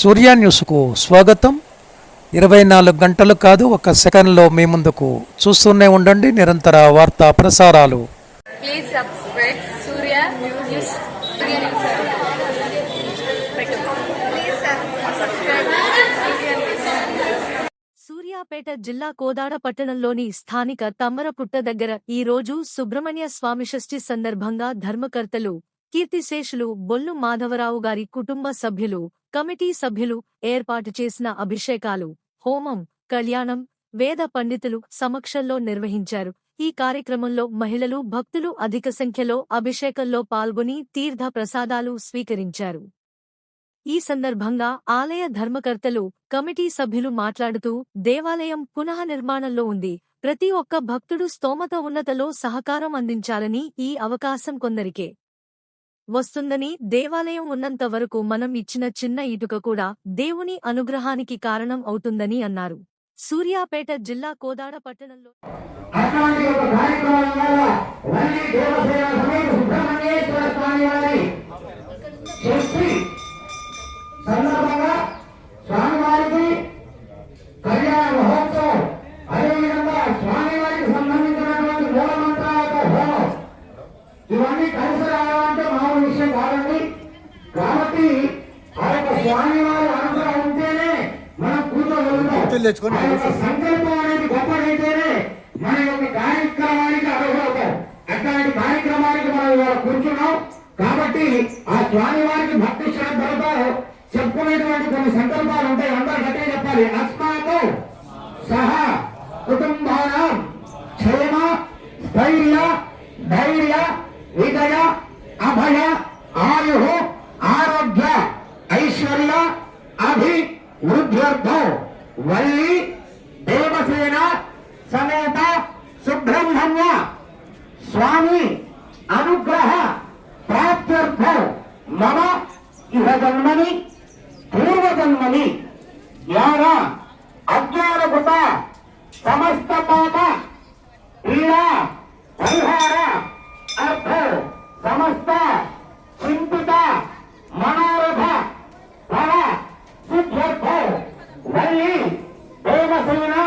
సూర్య న్యూస్కు స్వాగతం. ఇరవై నాలుగు గంటలు కాదు ఒక సెకండ్లో మీ ముందుకు చూస్తూనే ఉండండి. నిరంతర వార్తా ప్రసారాలు. Please subscribe Surya news Surya news పెట్టు please subscribe Surya news Suryapet జిల్లా కోదాడ పట్టణంలోని స్థానిక తమ్మరపుట్ట దగ్గర ఈ రోజు సుబ్రహ్మణ్య స్వామి షష్ఠి సందర్భంగా ధర్మకర్తలు కీర్తిశేషులు బొల్లు మాధవరావు గారి కుటుంబ సభ్యులు కమిటీ సభ్యులు ఏర్పాటు చేసిన అభిషేకాలు హోమం కళ్యాణం వేద పండితులు సమక్షంలో నిర్వహించారు. ఈ కార్యక్రమంలో మహిళలు భక్తులు అధిక సంఖ్యలో అభిషేకంలో పాల్గొని తీర్థ ప్రసాదాలు స్వీకరించారు. ఈ సందర్భంగా ఆలయ ధర్మకర్తలు కమిటీ సభ్యులు మాట్లాడుతూ దేవాలయం పునః నిర్మాణంలో ఉంది. ప్రతి ఒక్క భక్తుడు స్తోమత ఉన్నతలో సహకారం అందించాలని ఈ అవకాశం కొందరికే వస్తుందని దేవాలయం ఉన్నంత వరకు మనం ఇచ్చిన చిన్న ఇటుక కూడా దేవుని అనుగ్రహానికి కారణం అవుతుందని అన్నారు. సూర్యాపేట జిల్లా కోదాడ పట్టణంలో కూర్చోగలుగుతాం ఆ యొక్క సంకల్పం అనేది గొప్పదైతేనే మన యొక్క కార్యక్రమానికి అర్హులవుతాం అట్లాంటి కార్యక్రమానికి మనం ఇవాళ కూర్చున్నాం కాబట్టి ఆ స్వామి వారికి భక్తి శ్రద్ధలతో చెప్పుకునేటువంటి కొన్ని సంకల్పాలు ఉంటాయి అందరూ గట్టిగా చెప్పాలి అస్మాకు సహా కుటుంబానం క్షేమ స్థైర్య ధైర్య విజయ అభయ ఆయు ఆరోగ్య ఐశ్వర్య అభి వృద్ధ్యర్థం వల్లి దేవసేన సమేత సుబ్రహ్మణ్య. స్వామి అనుగ్రహ ప్రాప్త్యర్థం మమ ఇహ జన్మని పూర్వజన్మని జ్ఞాన అజ్ఞానకృత సమస్త పాప పీడా దేవసేన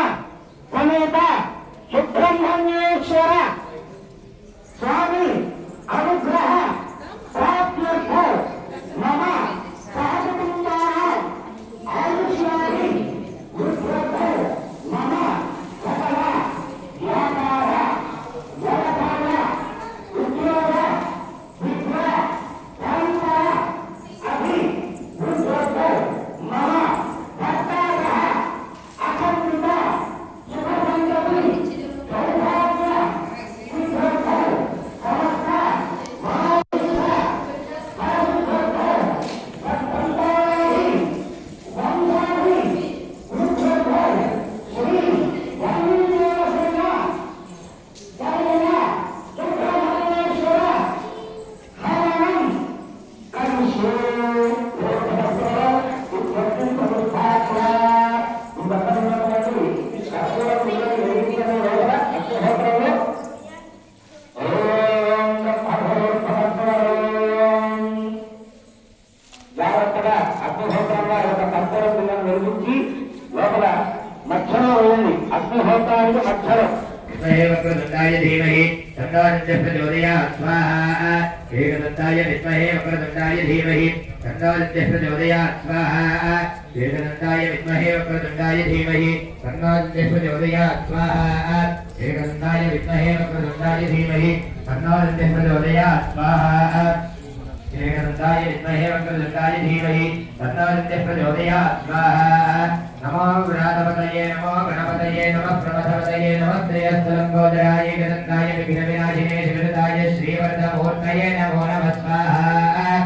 వెలిగించి లోపల మధ్యలో వేయండి అగ్నిహోత్రానికి మధ్యలో. వక్రదండాయ ధీమహి చందానంద ప్రచోదయా స్వాహ. ఏకదండాయ విద్మహే వక్రదండాయ ధీమహి చందానంద ప్రచోదయా స్వాహ. ఏకదండాయ విద్మహే వక్రదండాయ ధీమహి చందానంద ప్రచోదయా స్వాహ. ఏకదండాయ విద్మహే వక్రదండాయ ధీమహి చందానంద ప్రచోదయా స్వాహ. एकदन्ताय विद्महे वक्रतुण्डाय धीमहि तन्नोऽनन्तः प्रचोदयात् स्वाहा नमो गणाधिपतये नमो गणपतये नमः प्रमथपतये नमस्ते अस्तलम्बोदराय गदन्ताय विघ्नविनाशिने शिवदाय श्रीवरदमूर्तये नमो नमः स्वाहा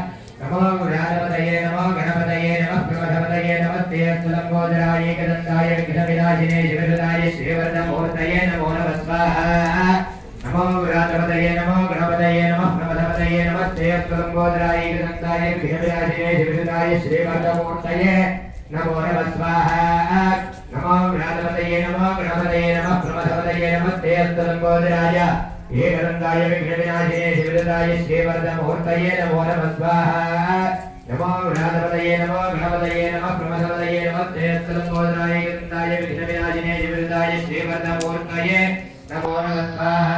नमो गणाधिपतये नमो गणपतये नमः प्रमथपतये नमस्ते अस्तलम्बोदराय गदन्ताय विघ्नविनाशिने शिवदाय श्रीवरदमूर्तये नमो नमः स्वाहा नमो गणाधिपतये नमो गणपतये नमः प्रमथपतये नमस्ते अस्तलम्बोदराय गदन्ताय विघ्नविनाशिने शिवदाय श्रीवरदमूर्तये नमो नमः स्वाहा नमो गणाधिपतये नमो गणपतये नमः प्रमथपतये नमस्ते अस्तलम्बोदराय एकदन्ताय विघ्नविनाशिने शिवदाय श्रीवरदमूर्तये नमो नमः स्वाहा नमो गणाधिपतये नमो गणपतये नमः प्रमथपतये नमः तेस्तलम्बोधराय गन्ताय विघ्नविनाशिने जिविरदाय श्रीवर्धमूर्तये नमो नमः स्वाहा